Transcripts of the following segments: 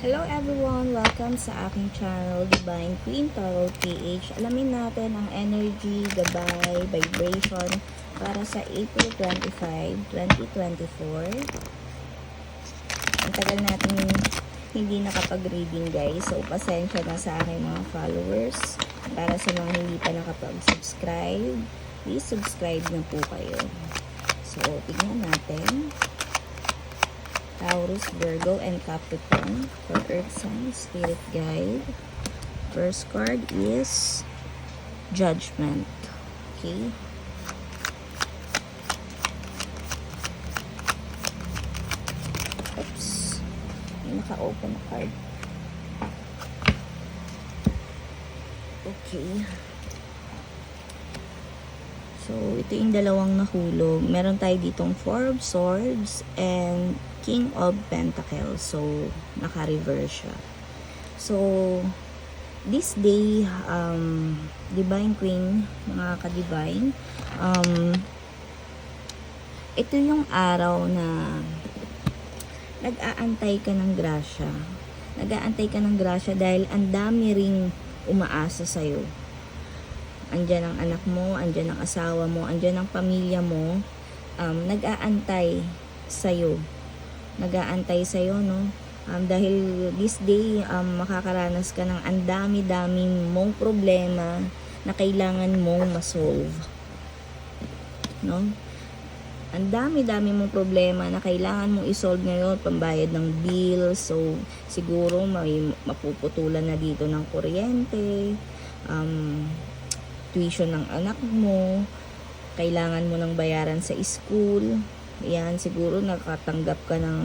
Hello everyone! Welcome sa aking channel, Divine Queen Tarot PH. Alamin natin ang energy, gabay, vibration para sa April 25, 2024. Ang tagal natin hindi nakapag-reading guys. So, pasensya na sa aking mga followers. Para sa mga hindi pa nakapag-subscribe, please subscribe na po kayo. So, tignan natin. Taurus, Virgo, and Capricorn for Earth Sign Spirit Guide. First card is Judgment. Okay. Oops. May naka-open na card. Okay. So, ito yung dalawang nahulog. Meron tayo ditong Four of Swords and King of Pentacles. So, naka-reverse siya. So, this day, um, Divine Queen, mga ka-divine, um, ito yung araw na nag-aantay ka ng grasya. Nag-aantay ka ng grasya dahil ang dami ring umaasa sa'yo. Andyan ang anak mo, andyan ang asawa mo, andyan ang pamilya mo, um, nag-aantay sa'yo. Nag-aantay sa'yo, no? Um, dahil this day, um, makakaranas ka ng ang dami-daming mong problema na kailangan mong masolve. No? Ang dami-dami mong problema na kailangan mong isolve ngayon, pambayad ng bill, so siguro may mapuputulan na dito ng kuryente, um, tuition ng anak mo, kailangan mo ng bayaran sa school, yan, siguro nakatanggap ka ng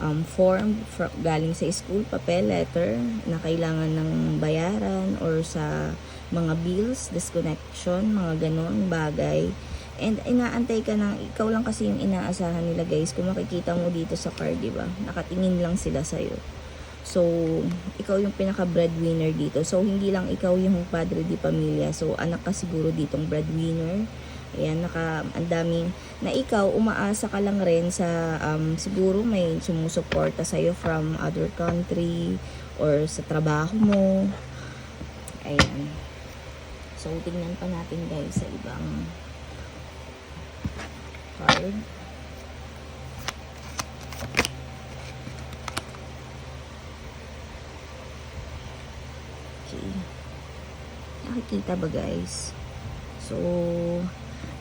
um, form fr- galing sa school, papel, letter, na kailangan ng bayaran or sa mga bills, disconnection, mga ganon bagay. And inaantay ka ng, ikaw lang kasi yung inaasahan nila guys. Kung makikita mo dito sa card, di ba? Nakatingin lang sila sa'yo. So, ikaw yung pinaka-breadwinner dito. So, hindi lang ikaw yung padre di pamilya. So, anak ka siguro ditong breadwinner. Ayan, naka, ang daming, na ikaw, umaasa ka lang rin sa, um, siguro may sumusuporta sa'yo from other country or sa trabaho mo. Ayan. So, tingnan pa natin guys sa ibang card. Okay. Nakikita ba guys? So,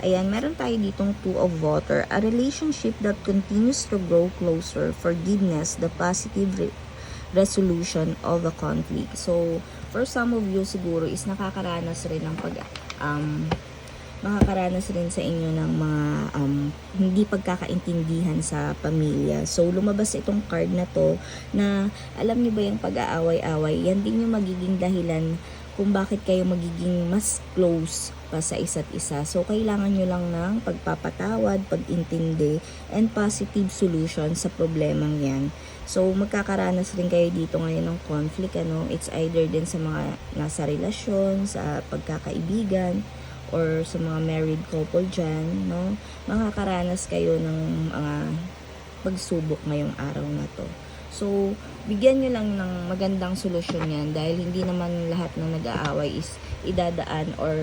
ayan, meron tayo ditong two of water. A relationship that continues to grow closer. Forgiveness, the positive re- resolution of a conflict. So, for some of you siguro is nakakaranas rin ng pag um, makakaranas rin sa inyo ng mga um, hindi pagkakaintindihan sa pamilya. So, lumabas itong card na to na alam niyo ba yung pag-aaway-away, yan din yung magiging dahilan kung bakit kayo magiging mas close pa sa isa't isa. So, kailangan nyo lang ng pagpapatawad, pag-intindi, and positive solution sa problemang yan. So, magkakaranas rin kayo dito ngayon ng conflict, ano? It's either din sa mga nasa relasyon, sa pagkakaibigan, or sa mga married couple dyan, no? Makakaranas kayo ng mga pagsubok ngayong araw na to. So, bigyan nyo lang ng magandang solusyon yan dahil hindi naman lahat ng nag-aaway is idadaan or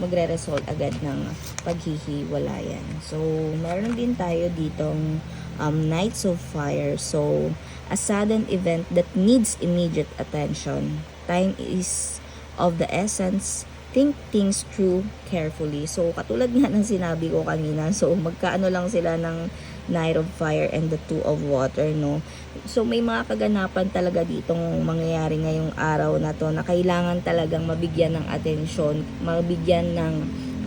magre-result agad ng paghihiwalayan. So, meron din tayo ditong um, Knights of Fire. So, a sudden event that needs immediate attention. Time is of the essence think things through carefully. So, katulad nga ng sinabi ko kanina, so magkaano lang sila ng Knight of Fire and the Two of Water, no? So, may mga kaganapan talaga ditong mangyayari ngayong araw na to na kailangan talagang mabigyan ng atensyon, mabigyan ng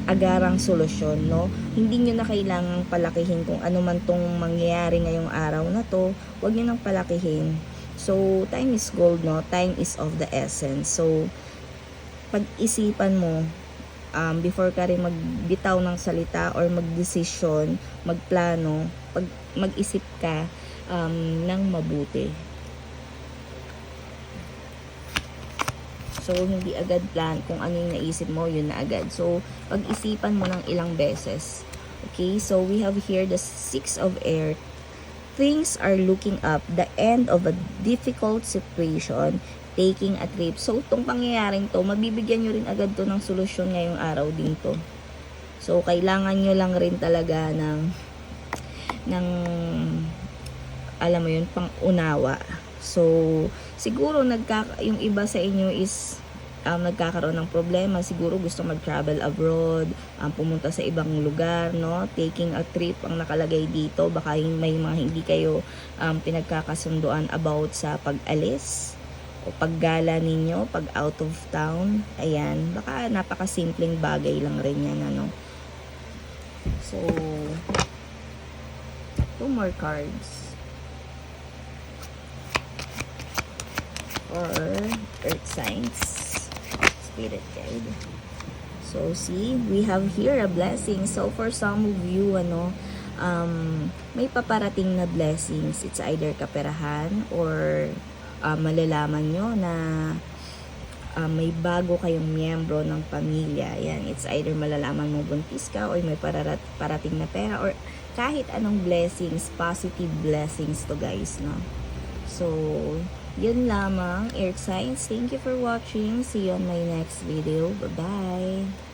agarang solusyon, no? Hindi nyo na kailangang palakihin kung ano man tong mangyayari ngayong araw na to, huwag nyo nang palakihin. So, time is gold, no? Time is of the essence. So, pag-isipan mo um, before ka rin magbitaw ng salita or magdesisyon, magplano, pag mag-isip ka um, ng mabuti. So, hindi agad plan kung ano yung naisip mo, yun na agad. So, pag-isipan mo ng ilang beses. Okay, so we have here the Six of Air, things are looking up, the end of a difficult situation, taking a trip. So, itong pangyayaring to, mabibigyan nyo rin agad to ng solusyon ngayong araw din to. So, kailangan nyo lang rin talaga ng ng alam mo yun, pang unawa. So, siguro nagka, yung iba sa inyo is um, nagkakaroon ng problema. Siguro gusto mag-travel abroad, um, pumunta sa ibang lugar, no? Taking a trip ang nakalagay dito. Baka yung may mga hindi kayo um, pinagkakasunduan about sa pag-alis o paggala ninyo, pag out of town. Ayan, baka napakasimpleng bagay lang rin yan, ano? So, two more cards. For earth signs. Spirit guide. So, see, we have here a blessing. So, for some of you, ano, um, may paparating na blessings. It's either kaperahan or uh, malalaman nyo na uh, may bago kayong miyembro ng pamilya. Yan, it's either malalaman mo buntis ka or may pararat, parating na pera or kahit anong blessings, positive blessings to guys, no? So, yun lamang, Earth Signs. Thank you for watching. See you on my next video. Bye-bye!